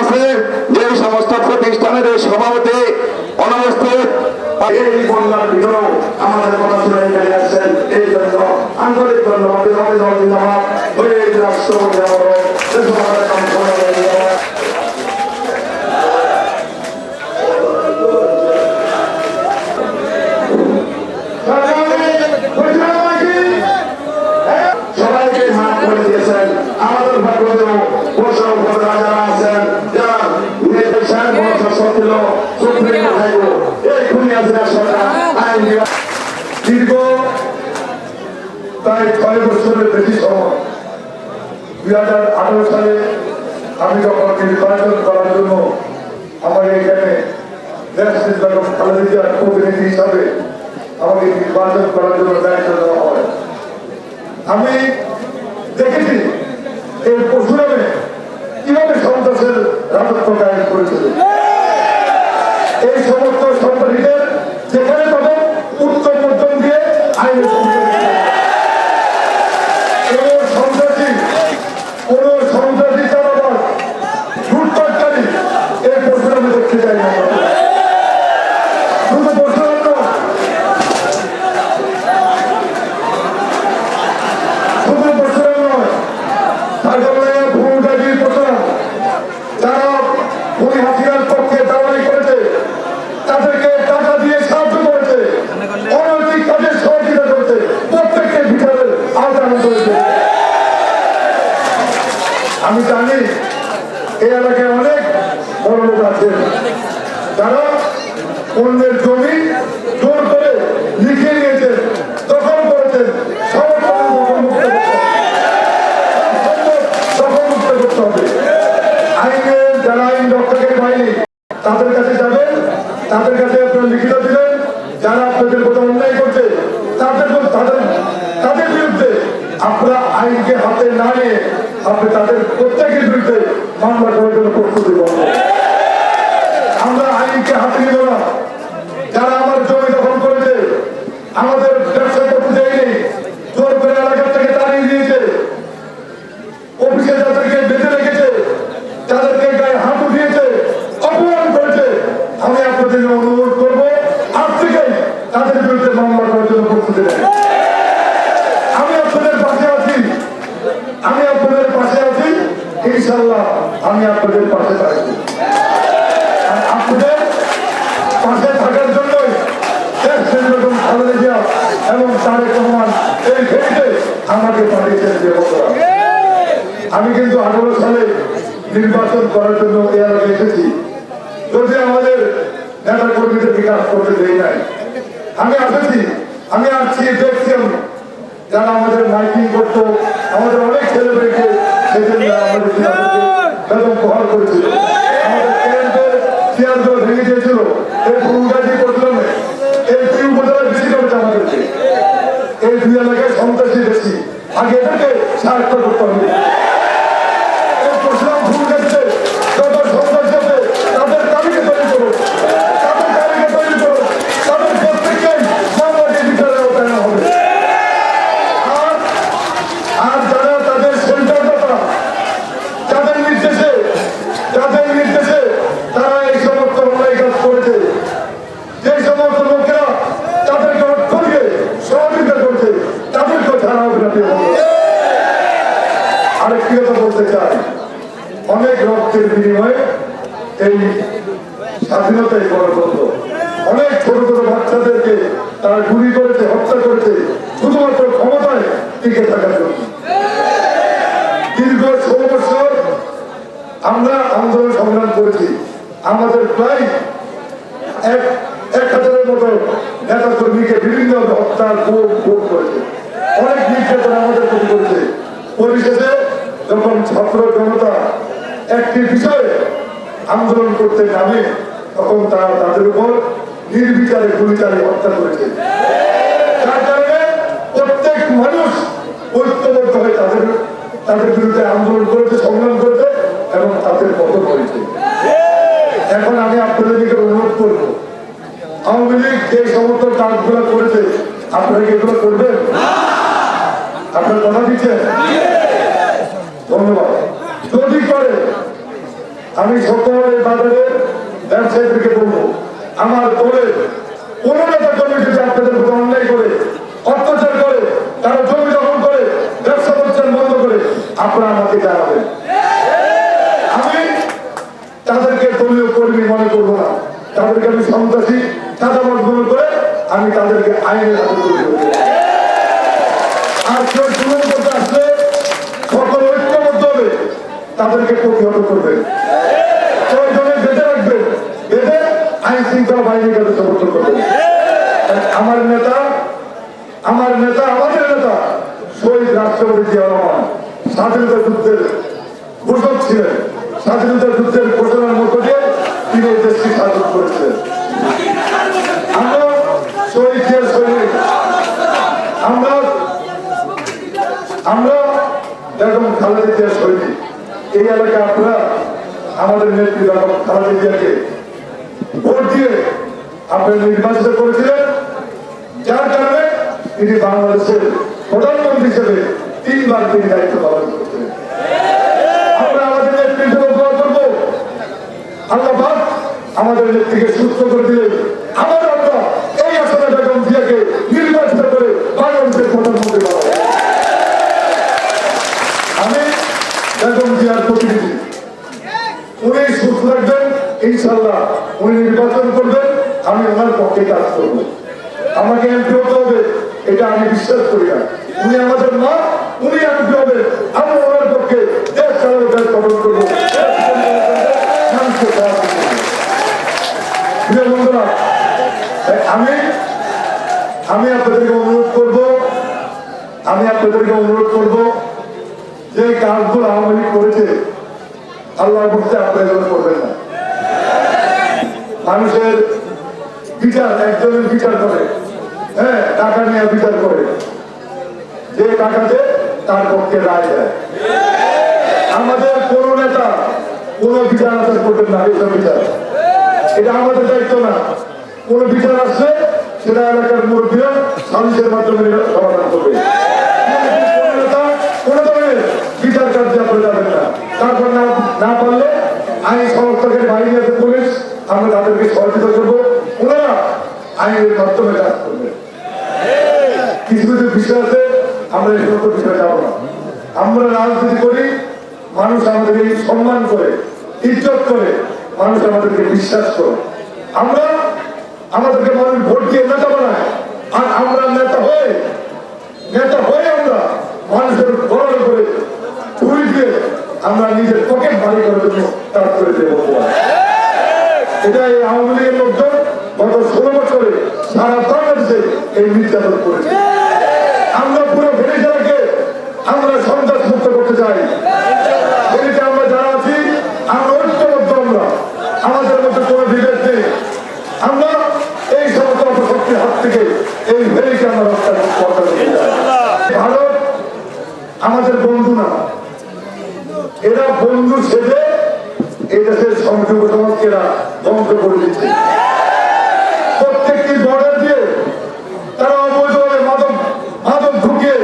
আছে যে সমস্ত প্রতিষ্ঠানের সভাপতি অনবস্থিত। দুই হাজার আঠারো সালে আমি যখন নির্বাচন করার জন্য আমাকে এখানে প্রতিনিধি হিসাবে আমাকে নির্বাচন করার জন্য দায়িত্ব দেওয়া হয়। আমি দেখেছি এই পরশুরামে কীভাবে সন্ত্রাসের রাজত্ব কায়েম করেছিল। এই সমস্ত সন্ত্রাসীদের যেখানে পাবেন উত্তর মধ্যম দিয়ে আইন কোন সন্ত্রাসী কোন সন্ত্রাসী চালাবার লুটপাটকারী এই পরশুরামে দেখতে চাই না আমরা। শুধু পরশুরাম নয়, শুধু পরশুরাম নয় তারপরে ভূমিকাজী পরশুরাম যারা খুনি হাসিনার পক্ষে দাঁড়াই করেছে তাদেরকে টাকা দিয়ে সাহায্য করেছে অনৈতিক কাজে সহযোগিতা করেছে প্রত্যেককে বিচারের আওতায় আনা করেছে আমি জানি এই এলাকায় অনেক বড় লোক আছেন যারা অন্যের জমি জোর করে লিখে নিয়েছে, দখল বাহিনী তাদের কাছে যাবেন, তাদের কাছে আপনারা লিখিত দিলেন যারা আপনাদের কোথাও অন্যায় করছে, তাদের তাদের তাদের আপনারা আইনকে হাতে না নিয়ে আপনি তাদের প্রত্যেকের বিরুদ্ধে মামলা করার জন্য প্রস্তুতি আমরা আইনকে হাতে নিব না। যারা আমার জমি দখল করেছে, আমাদের ব্যবসা করতে দেয়নি জোর করে এলাকা থেকে তাড়িয়ে দিয়েছে অফিসে যাদেরকে বেঁধে রেখেছে যাদেরকে গায়ে হাত উঠিয়েছে অপমান করেছে আমি আপনাদের অনুরোধ করব আজ থেকেই তাদের বিরুদ্ধে মামলা করার জন্য প্রস্তুতি নেন আমি আপনাদের পাশে আছি আমি আপনাদের পাশে আছি ইনশাল্লাহ আমি আপনাদের পাশে থাকব। আপনাদের পাশে থাকার জন্যই এবং তারেক রহমান এই আমাকে পাঠিয়েছেন যে আমি কিন্তু আঠারো সালে নির্বাচন করার জন্য এলাকায় এসেছি। যদি আমাদের নেতা কর্মীদের বিকাশ করতে দেই নাই আমি আসেছি, আমি আসছি, দেখছি আমি। যারা আমাদের মাইকিং করতো, আমাদের অনেক ছেলে ছেলেমেয়েকে সেদিন আমাদের বেতন প্রহার করেছিল বেশি। আগে এটাকে সাহায্য করতে হবে এই পরশুরাম ভূমিকাটিতে যত সন্ত্রাসী আছে তাদের তালিকা তৈরি করো তাদের তালিকা তৈরি করো তাদের প্রত্যেককেই মামলাকে বিচারের আওতায় আনা হবে আর আর যারা তাদের সেন্টার দাতা যাদের নির্দেশে যাদের নির্দেশে তারা এই সমস্ত অন্যায় কাজ করেছে যে সমস্ত লোকেরা তাদেরকে অর্থ দিয়ে সহযোগিতা করছে তাদেরকে ছাড়া হবে না পেয়ে আরেকটি কথা বলতে চাই অনেক রক্তের বিনিময়ে এই স্বাধীনতাই গণতন্ত্র অনেক ছোট ছোট বাচ্চাদেরকে তারা গুলি করেছে, হত্যা করেছে, শুধুমাত্র ক্ষমতায় টিকে থাকার জন্য। দীর্ঘ ষোলো বছর আমরা আন্দোলন সংগ্রাম করেছি। আমাদের প্রায় এক এক হাজারের মতো নেতা কর্মীকে বিভিন্ন হত্যা খুব খুব করেছে। অনেক নির্যাতন আমাদের প্রতি করেছে। পরিশেষে যখন ছাত্র জনতা একটি বিষয়ে আন্দোলন করতে নামে তখন তারা তাদের উপর নির্বিচারে গুলি চালিয়ে হত্যা করেছে। যার কারণে প্রত্যেক মানুষ ঐক্যবদ্ধ হয়ে তাদের তাদের বিরুদ্ধে আন্দোলন করেছে, সংগ্রাম করেছে এবং তাদের পতন হয়েছে এখন আমি আপনাদের দিকে অনুরোধ করব, আওয়ামী লীগ যে সমস্ত কাজগুলো করেছে, আপনারা কি এগুলো করবেন? আপনার কথা দিচ্ছেন? ধন্যবাদ। যদি করে, আমি সকল এই বাজারের ব্যবসায়ীদেরকে বলব, আমার দলের কোন নেতা যদি আপনাদের উপর অন্যায় করে, অত্যাচার করে, তারা জমি দখল করে, ব্যবসা প্রতিষ্ঠান বন্ধ করে, আপনারা আমাকে জানাবেন। আমি তাদেরকে দলীয় কর্মী মনে করব না। তাদেরকে আমি সন্ত্রাসী চাঁদাবাদ মনে করে আমি তাদেরকে আইনের হাতে তুলে আর কেউ সুযোগ করতে আসলে সকল ঐক্যবদ্ধ হবে, তাদেরকে প্রতিহত করবে প্রয়োজনে বেঁধে রাখবে বেঁধে আইন শৃঙ্খলা বাহিনীর কাছে সমর্থন করবে আমার নেতা আমার নেতা আমাদের নেতা শহীদ রাষ্ট্রপতি জিয়া রহমান স্বাধীনতা যুদ্ধের ঘোষক ছিলেন স্বাধীনতা যুদ্ধের ঘোষণার মধ্য দিয়ে তিনি এই দেশকে স্বাধীন করেছিলেন আমরা শহীদ জিয়ার সৈনিক আমরা আমরা যেরকম খালেদা জিয়ার এই এলাকায় আপনারা আমাদের নেত্রী খালেদা জিয়াকে ভোট দিয়ে আপনারা নির্বাচিত করেছিলেন। যার কারণে তিনি বাংলাদেশের প্রধানমন্ত্রী হিসেবে তিনবার তিনি দায়িত্ব পালন করেছিলেন। আমরা আমাদের নেত্রীকে সুস্থ করে দিলেন। আবার আমরা এই আসনে বেগম জিয়াকে নির্বাচিত করে বাংলাদেশের প্রধানমন্ত্রী বানাবো আমি বেগম জিয়ার প্রতিনিধি উনি সুস্থ থাকবেন ইনশাল্লাহ উনি নির্বাচন করবেন, আমি ওনার পক্ষে কাজ করব। আমাকে এমপি হতে হবে, এটা আমি বিশ্বাস করি না। উনি আমাদের মা, উনি এমপি হবে, আমি ওনার পক্ষে দেশ কাজ গঠন আমি আমি আপনাদেরকে অনুরোধ করব, আমি আপনাদেরকে অনুরোধ করব যে কাজগুলো আওয়ামী লীগ করেছে আল্লাহ বলতে আপনারা করবেন না। মানুষের বিচার, একজনের বিচার করে। হ্যাঁ টাকা নিয়ে বিচার করে। যে টাকাতে তার পক্ষে রায় দেয়। আমাদের কোন নেতা কোন বিচার আচার করবেন না এইসব বিচার। এটা আমাদের দায়িত্ব না। কোন বিচার আসছে সেটা এলাকার মুরব্বীরা সালিশের মাধ্যমে সমাধান করবে। কোন ধরনের বিচার কার্যে আপনি যাবেন না। তারপর না পারলে আইন সংস্থাকে বাহিনী আছে পুলিশ আমরা তাদেরকে সহযোগিতা করব। ওনারা আইনের মাধ্যমে কাজ করবে। কিছু কিছু বিষয় আছে, আমরা এই সমস্ত বিষয়ে যাব না। আমরা রাজনীতি করি, মানুষ আমাদেরকে সম্মান করে, ইজ্জত করে, মানুষ আমাদেরকে বিশ্বাস করে। আমরা আমাদেরকে মানুষ ভোট দিয়ে নেতা বানায়। আর আমরা নেতা হয়ে নেতা হয়ে আমরা মানুষের গরম করে চুরি দিয়ে আমরা নিজের পকেট ভারী করার জন্য কাজ করে পারি এটা এই আওয়ামী লীগের লোকজন গত ষোলো বছরে সারা বাংলাদেশে এই নির্যাতন করেছে। আমরা পুরো ভেনেজুয়েলাকে আমরা সন্ত্রাস মুক্ত করতে চাই। আমরা আমরা আমরা। আমাদের মধ্যে কোনো আমরা এই হাত থেকে এই আমরা আমাদের বন্ধু না। এরা বন্ধু সেজে এই সংযোগ সমাজকে ধ্বংস করে দিচ্ছে। প্রত্যেকটি বর্ডার দিয়ে তারা অবৈধভাবে মাদক মাদক ঢুকিয়ে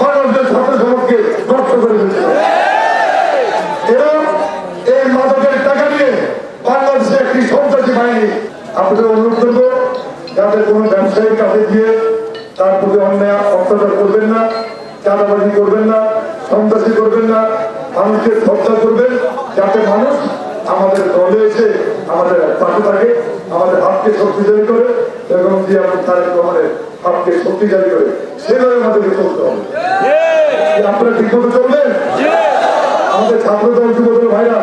বাংলাদেশের ছাত্র সমাজকে নষ্ট করে দিচ্ছে। এরা এই মাদকের টাকা নিয়ে বাংলাদেশে একটি সন্ত্রাসী বাহিনী। আপনাদের অনুরোধ করব যাতে কোনো ব্যবসায়ীর কাছে গিয়ে তার প্রতি অন্যায়, অত্যাচার করবেন না, চাঁদাবাজি করবেন না, সন্ত্রাসী করবেন না, মানুষকে শ্রদ্ধা করবেন, যাতে মানুষ আমাদের দলে এসে আমাদের পাশে থাকে আমাদের হাতকে শক্তিশালী করে এবং জিয়া তারেক রহমানের হাতকে শক্তিশালী করে সেভাবে আমাদেরকে চলতে হবে। আপনারা ঠিক মতো চলবেন? আমাদের ছাত্র দল যুব ভাইরা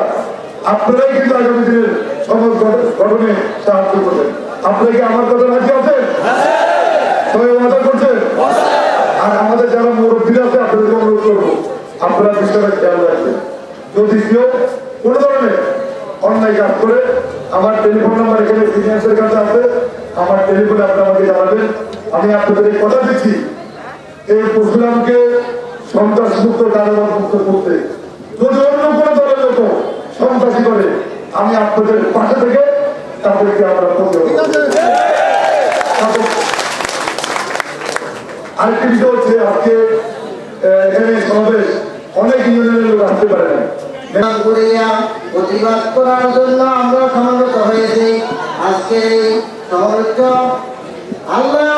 আপনারাই কিন্তু আগামী দিনের সমাজ গঠনে সাহায্য করবেন। আপনারা কি আমার কথা রাজি আছেন? সবাই ওয়াদা করছেন? আর আমাদের যারা মুরব্বীরা আছে আপনাদেরকে অনুরোধ করব আপনারা বিষয়টা খেয়াল রাখবেন। যদি কেউ কোনো ধরনের অন্যায় কাজ করে আমার টেলিফোন নাম্বার এখানে সিনিয়রদের কাছে আছে। আমার টেলিফোনে আপনারা আমাকে জানাবেন। আমি আপনাদের কথা দিচ্ছি। এই পরশুরামকে সন্ত্রাস মুক্ত কারাগার মুক্ত করতে। যদি অন্য কোনো দলের লোক সন্ত্রাসী করে আমি আপনাদের পাশে থেকে তাদেরকে আমরা আরেকটি বিষয় হচ্ছে আজকে এখানে সমাবেশ অনেক ইউনিয়নের লোক আসতে পারে না প্রতিবাদ করার জন্য আমরা সমবেত হয়েছি। আজকে সমবেত আল্লাহ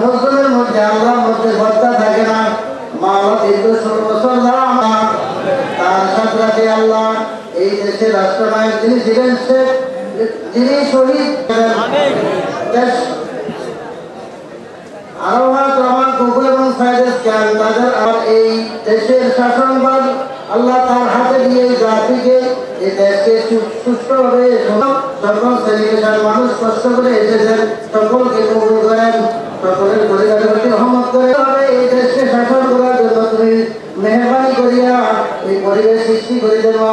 নজরুলের মধ্যে, আল্লাহর মধ্যে ভর্তা থাকে না। মা আল্লাহ দীর্ঘ আল্লাহ এই দেশের রাষ্ট্রনায়ক যিনি ছিলেন শেখ যিনি শহীদ কুকুর এবং ফায়দেস খান, তাদের এই দেশের শাসনভার আল্লাহ তার হাতে দিয়ে এই জাতিকে এই দেশকে সুস্থভাবে সকল শ্রেণির মানুষ কষ্ট করে এসেছেন সকলকে কবুল করেন, সকলের পরিবারের প্রতি রহমত করে তবে এই দেশকে শাসন করার জন্য তুমি মেহরবানি করিয়া এই পরিবেশ সৃষ্টি করে দেওয়া